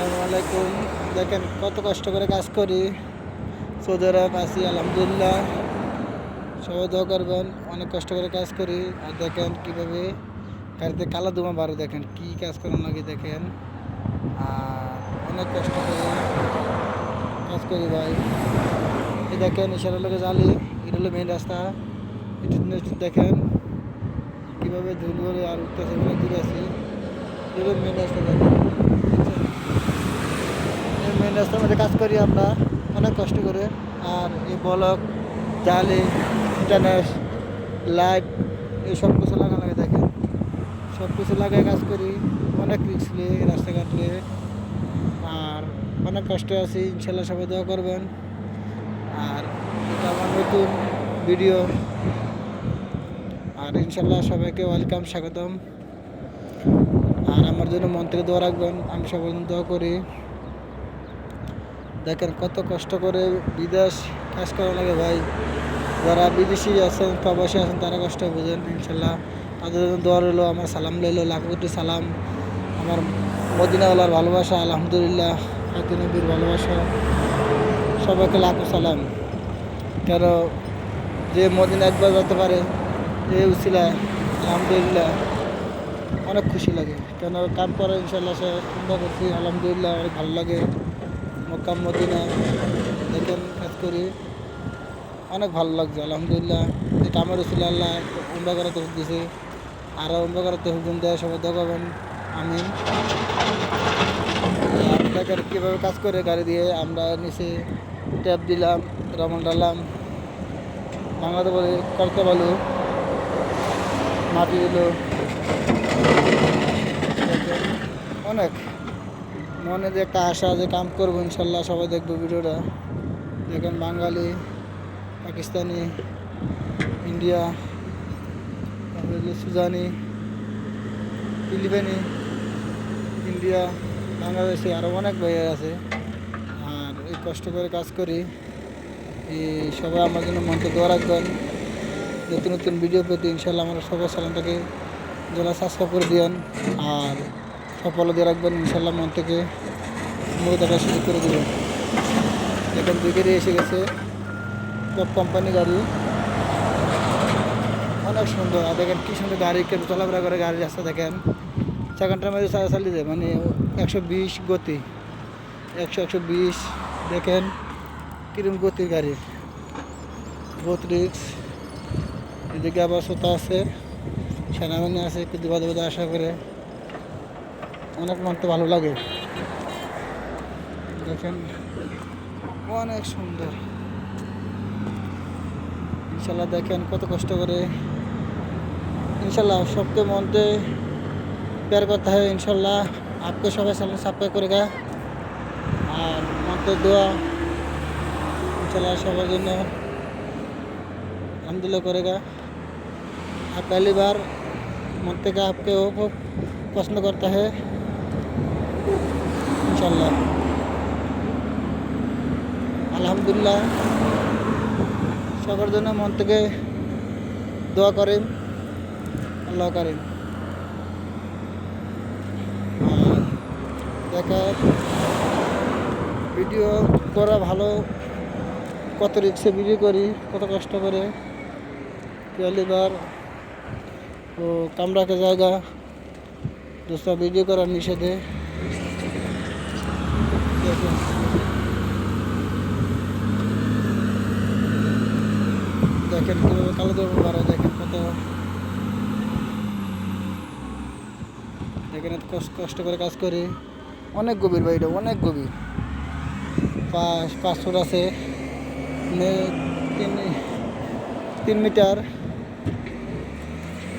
আসসালামু আলাইকুম। দেখেন কত কষ্ট করে কাজ করি। সৌদি আরব আছি, আলহামদুলিল্লাহ। সবাই দোয়া করবেন, অনেক কষ্ট করে কাজ করি। আর দেখেন কীভাবে গাড়িতে কালো ধোঁয়া বারো দেখেন কি কাজ করার লাগে, দেখেন। আর অনেক কষ্ট করে কাজ করি ভাই। এই দেখেন ইশারা লোকে জালি, এটা হলো মেন রাস্তা। একটু দেখেন কীভাবে ধুল আর উঠতেছে, অনেক দূরে আছি। এটা মেন রাস্তা, দেখেন। রাস্তার মধ্যে কাজ করি আমরা, অনেক কষ্ট করে। আর এই বলক, জালি, ইন্টারনেট, লাইট এই সব কিছু লাগা লাগে থাকে। সব কিছু লাগাই কাজ করি, অনেক রিক্স নিয়ে রাস্তাঘাট আর অনেক কষ্টে আছি, ইনশাল্লাহ সবাই দোয়া করবেন। আর এটা আমার নতুন ভিডিও আর ইনশাল্লাহ সবাইকে ওয়েলকাম স্বাগতম। আর আমার জন্য মন থেকে দোয়া রাখবেন, আমি সবার জন্য দোয়া করি। দেখেন কত কষ্ট করে বিদেশ কাজ করা লাগে ভাই। যারা বিদেশি আছেন, প্রবাসী আছেন, তারা কষ্ট বোঝেন, ইনশাল্লাহ। তাদের জন্য দোয়া রইল, আমার সালাম লইলো লাখ কোটি সালাম। আমার মদিনাওয়ালার ভালোবাসা, আলহামদুলিল্লাহ, হাতি নবীর ভালোবাসা। সবাইকে লাখো সালাম। কেন যে মদিনা একবার যেতে পারে এই উচিলায় আলহামদুলিল্লাহ, অনেক খুশি লাগে। কেন কাম করে, ইনশাল্লাহ সে করছি, আলহামদুলিল্লাহ, অনেক ভালো লাগে। মক্কাম মদিনা দেখেন কাজ করি। অনেক ভালো লাগছে, আলহামদুলিল্লাহ। এই কামের উচিলা আল্লাহ উম্বা করাতে হুক দিছে। আরও উম্বা করাতে হুকুম দেয় সবাই দেখাবেন আর দেখেন কীভাবে কাজ করে গাড়ি দিয়ে আমরা নিচে ট্যাপ দিলাম, রমন ডালাম বাংলাতে বলে করতে বলো, মাটি দিল। অনেক। মনে যে একটা আশা যে কাম করব, ইনশাল্লাহ সবাই দেখব ভিডিওটা। দেখেন বাঙালি, পাকিস্তানি, ইন্ডিয়া, তারপরে সুজানি, ফিলিপাইনি, ইন্ডিয়া, বাংলাদেশে আরও অনেক ভাইয়ার আছে। আর এই কষ্ট করে কাজ করি। এই সবাই আমার জন্য মনকে দোয়া রাখবেন। নতুন নতুন ভিডিও পেতে ইনশাল্লাহ আমরা সবাই চ্যানেলটাকে যারা সাবস্ক্রাইব করে দিয়েন। আর সফল দিয়ে রাখবেন, ইনশাল্লাহ মন থেকে মুখ দেখা শুরু করে দেবেন দেখেন দুই এসে গেছে টপ কোম্পানি গাড়ি। অনেক সুন্দর, আর দেখেন কী সুন্দর গাড়ি কেন চলাফেরা করে গাড়ি রাস্তা দেখেন। সেখানটার মধ্যে চালা চালিয়ে যায় মানে একশো বিশ গতি, একশো একশো বিশ, দেখেন কিরম গতির গাড়ি। বহুত রিক্স এদিকে আবার শ্রোতা আছে, সেনাবাহিনী আছে বাদে বাদে আশা করে। অনেক মানতে ভালো লাগে। দেখেন। অনেক সুন্দর। ইনশাল্লাহ দেখেন কত কষ্ট করে। ইনশাল্লাহ সবকে মনতে প্যার করতে হয়, ইনশাল্লাহ। আপকে সবাই সামনে সাপ্লাই করে গা। আর মনতে দোয়া। ইনশাল্লাহ সবার জন্য আলহামদুলিল্লাহ করে গা। আর পহলিবার বার গা আপকে ও খুব পছন্দ করতে হয়। আল্লাহ আলহামদুলিল্লাহ। সবার জন্য মন থেকে দোয়া করেন। আল্লাহ করেন দেখা, ভিডিও করা ভালো, কত রিক্সে ভিডিও করি, কত কষ্ট করে। কেলিবার ও কামরাকে জায়গা। দোস্তা ভিডিও করার নিষেধে। দেখেন কীভাবে কালো দেবো বাড়া দেখেন কত দেখেন এত কষ্ট কষ্ট করে কাজ করি। অনেক গভীর বাড়িটা অনেক গভীর। পাঁচ পাঁচ ফুট আছে। নে- তিন তিন মিটার।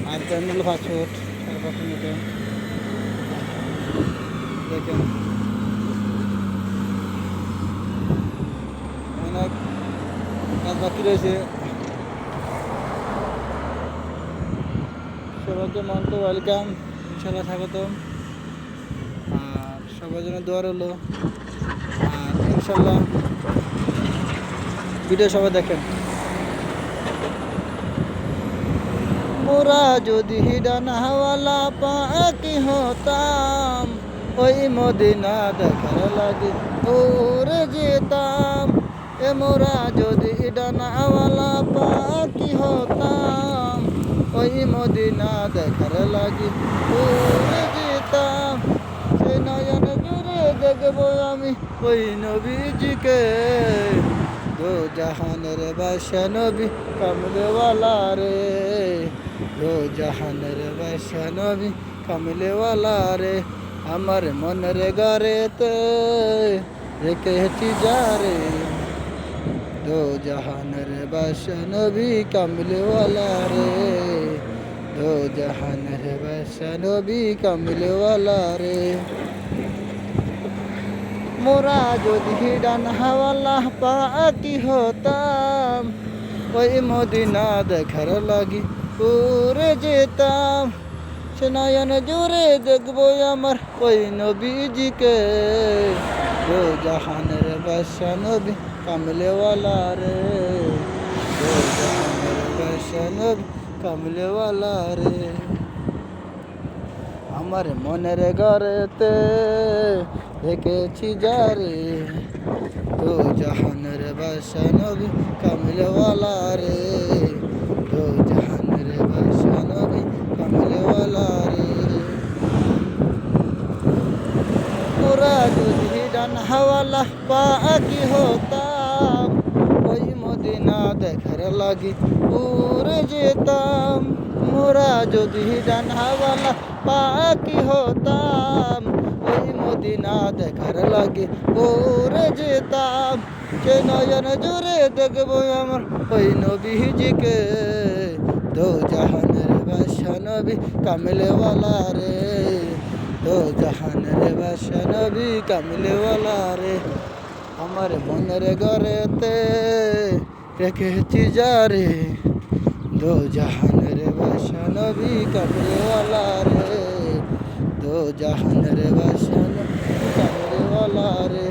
আর পাঁচ ফুট সাড়ে পাঁচ মিটার দেখেন অনেক কাজ বাকি রয়েছে। সবাইকে মন্ত ওয়েলকাম ইনশাল্লাহ স্বাগতম। আর সবার জন্য দোয়ার হলো আর ইনশাল্লাহ ভিডিও সবাই দেখেন। মোরা যদি ডানাওয়ালা পাখি হতাম, ওই মদিনা দেখার লাগে উড়ে যেতাম। এ মোরা যদি ডানাওয়ালা পাখি হতাম, ওই মদিনা দেখার লাগে উড়ে যেতাম। সে নয়ন জুড়ে দেখব আমি ওই নবীজিকে। দো জাহানের বাসা নবী কমলেওয়ালা রে দো জাহানের বাসা নবী কমলেওয়ালা রে। আমার মনের ঘরেতে রেখেছি যারে দো জাহানের বাসা নবী কমলেওয়ালা রে দো জাহানের বাসা নবী কমলেওয়ালা রে মোরা যদি ডান হাওয়ালা পাকি হতাম ওই মদিনা দেখার লাগি উড়ে যেতাম সে নয়ন জোরে দেখব আমার ওই নবীজিকে জাহানের বাসা নবী কামলেওয়ালা রে নবী কামলেওয়ালা রে আমার মনের ঘরেতে রেখেছি যারে তো জাহানের বাসা নবী কামলেওয়ালা রে তো জাহানের বাসা নবী কামলেওয়ালা রে ওরা যদি ডান হাওয়ালা পাকি হতাম ওই মদিনা দেখার লাগি উড়ে যেতাম। মোরা যদি ডান হাওয়ালা পাকি হতাম, ওই মদিনা দেখার লাগে ওরে যেতাম। সে নয়ন জোরে দেখব আমার ওই নবীজিকে। দো জাহানের বাসা নবী কামলেওয়ালা রে দো জাহানের বাসা নবী কামলেওয়ালা রে। আমার মনের ঘরেতে রেখেছি যারে দো জাহানের বাসা নবী রে দো জাহানের বাসা নবী কামলেওয়ালা রে।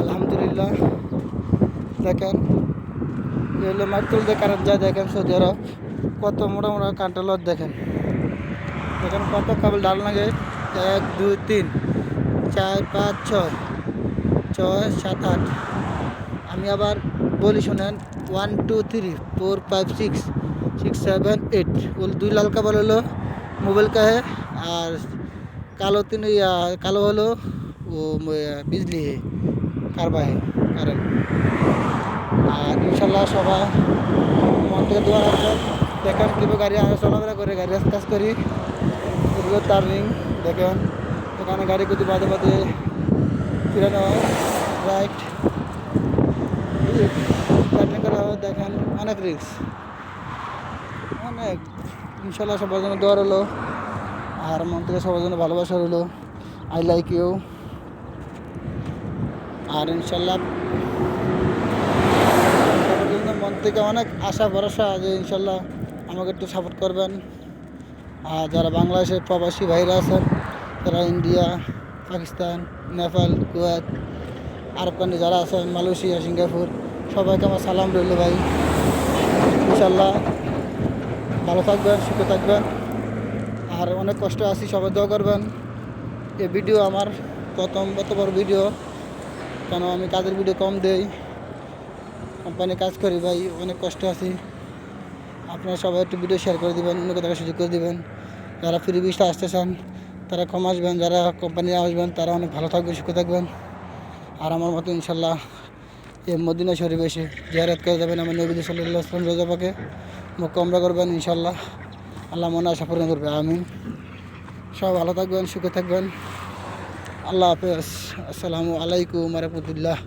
আলহামদুলিল্লাহ, দেখেন হলো মাইতুল দেখার যা দেখেন সৌদি আরব, কত মোটা মোটা কান্টালত দেখেন। দেখেন কত কাবল ডাল লাগে এক, দুই, তিন, চার, পাঁচ, ছয় ছয়, সাত, আট। আমি আবার বলি শোনেন one two three four five six six seven eight ওল দুই লাল কাবার হলো মোবাইল কা আর কালো তিন কালো হলো ও বিজলি হে কারবার হে আর ইনশাল্লাহ সবাই মন থেকে দোয়া আছে দেখেন কীভাবে গাড়ি আগে চলাফেরা করে, গাড়ি কাজ করি। এগুলো টার্নিং দেখেন। ওখানে গাড়ি কুদি বাদে বাদে ফিরানো হয়। রাইট টার্নিং করা হয় দেখেন অনেক রিক্স অনেক। ইনশাল্লাহ সবার জন্য দোয়ার হলো আর মন থেকে সবার জন্য ভালোবাসা রইল। আই লাইক ইউ আর ইনশাল্লাহ সবার জন্য মন থেকে অনেক আশা, ভরসা যে ইনশাল্লাহ আমাকে একটু সাপোর্ট করবেন। আর যারা বাংলাদেশের প্রবাসী ভাইরা আছেন, তারা India, Pakistan, Nepal, Kuwait, Arab country যারা আছেন, মালয়েশিয়া, সিঙ্গাপুর সবাইকে আমার সালাম রইল ভাই। ইনশাল্লাহ ভালো থাকবেন, সুখে থাকবেন। আর অনেক কষ্ট আছি, সবাই দোয়া করবেন। এই ভিডিও আমার প্রথম বড় ভিডিও, কেন আমি কাজের ভিডিও কম দেই। কোম্পানি কাজ করি ভাই, অনেক কষ্ট আছি। আপনারা সবাই একটু ভিডিও শেয়ার করে দিবেন, অন্য কোথাও সুযোগ করে দেবেন। যারা ফ্রি বিশটা আসতে চান তারা কম আসবেন, যারা কোম্পানি আসবেন, তারা অনেক ভালো থাকবেন, সুখে থাকবেন। আর আমার মতো ইনশাল্লাহ মদিনা শরীফ এসে জিয়ারত করে যাবেন আমার নবী সাল্লাহ আসলাম রোজাপাকে মুখ আমরা করবেন ইনশাল্লাহ আল্লাহ মনে আশা পূরণ করবে, আমিন। সব ভালো থাকবেন, সুখে থাকবেন। আল্লাহ হাফেজ। আসসালামু আলাইকুম রহমতুল্লাহ।